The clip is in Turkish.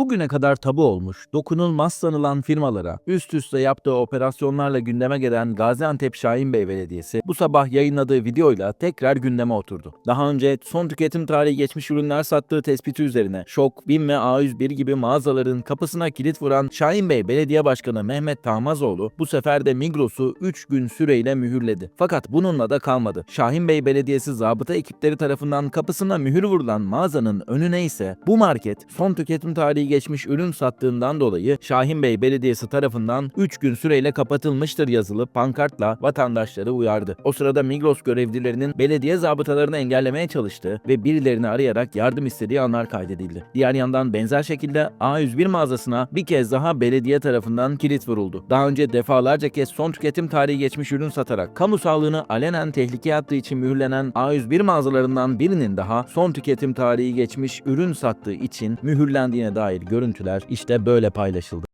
Bugüne kadar tabu olmuş, dokunulmaz sanılan firmalara üst üste yaptığı operasyonlarla gündeme gelen Gaziantep Şahin Bey Belediyesi bu sabah yayınladığı videoyla tekrar gündeme oturdu. Daha önce son tüketim tarihi geçmiş ürünler sattığı tespiti üzerine Şok, BİM ve A101 gibi mağazaların kapısına kilit vuran Şahin Bey Belediye Başkanı Mehmet Tahmazoğlu bu sefer de Migros'u 3 gün süreyle mühürledi. Fakat bununla da kalmadı. Şahin Bey Belediyesi zabıta ekipleri tarafından kapısına mühür vurulan mağazanın önüne ise bu market son tüketim tarihi geçmiş ürün sattığından dolayı Şahin Bey Belediyesi tarafından 3 gün süreyle kapatılmıştır yazılı pankartla vatandaşları uyardı. O sırada Migros görevlilerinin belediye zabıtalarını engellemeye çalıştığı ve birilerini arayarak yardım istediği anlar kaydedildi. Diğer yandan benzer şekilde A101 mağazasına bir kez daha belediye tarafından kilit vuruldu. Daha önce defalarca kez son tüketim tarihi geçmiş ürün satarak kamu sağlığını alenen tehlikeye attığı için mühürlenen A101 mağazalarından birinin daha son tüketim tarihi geçmiş ürün sattığı için mühürlendiğine dair görüntüler işte böyle paylaşıldı.